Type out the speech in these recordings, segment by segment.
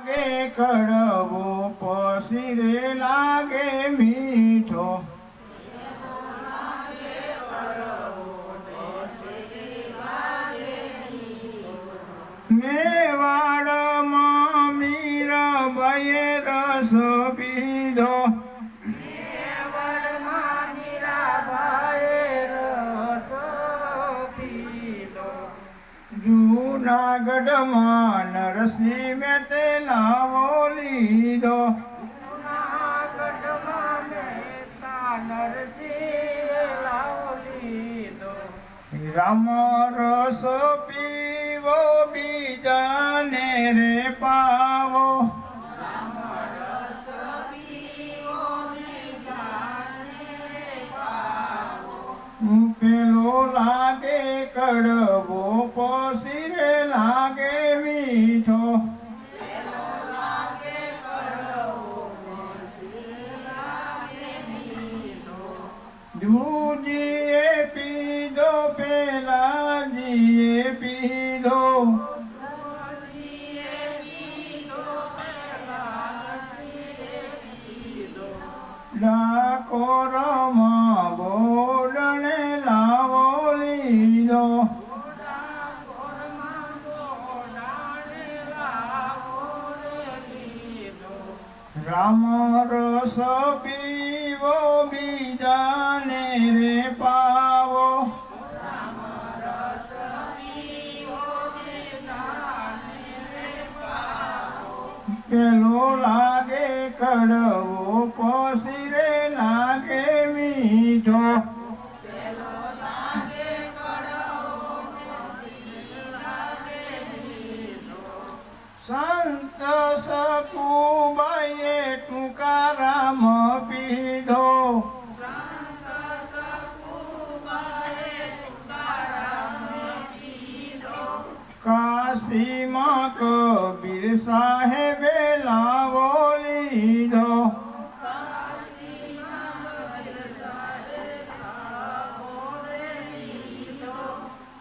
લાગે કડવો પસીરે લાગે મીઠો. મેવાડમાં મીરાબાઈએ રસ જૂનાગઢમાં નરસિંહ મેતે લાવો લીધો. રામ રસ પીવો બીજાને રે પાવો. પેલો દૂજીએ પીધો પેલાજીએ પીધો. ડાકોરમાં બોલણે લાવો લીધો. રામ રસ પીવો બીજાને રે પાવો પેલો લાગે કડવો રે લાગે મીઠો. સંત સકુબાઈએ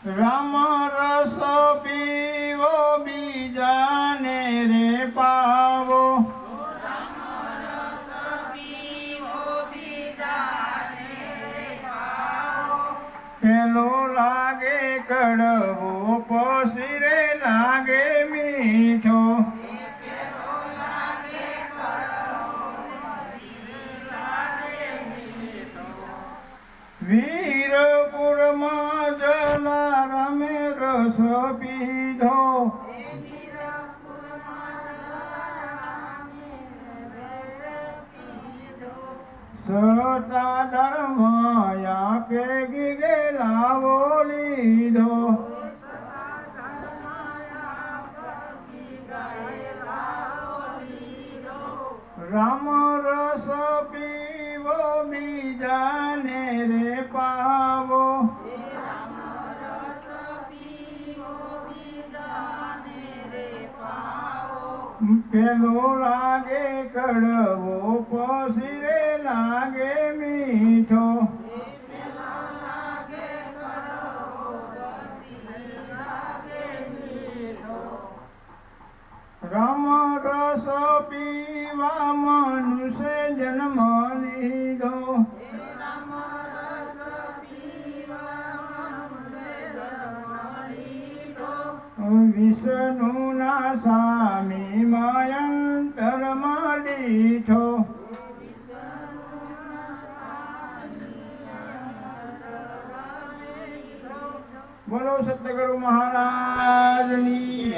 રામ રસ પીવો બીજાને રે પાવો પેલો લાગે કડવો પછી રે લાગે મીઠો. વીરપુરમાં સતા ધર્મયા પેગી ગેલાવો લીધો. રામ રસ પીવો, બીજાને રે પાવો. પેલો લાગે કડવો, પછી વિષ્ણુના સ્વામી મયંતર લીધો બોલો સતગુરુ મહારાજની.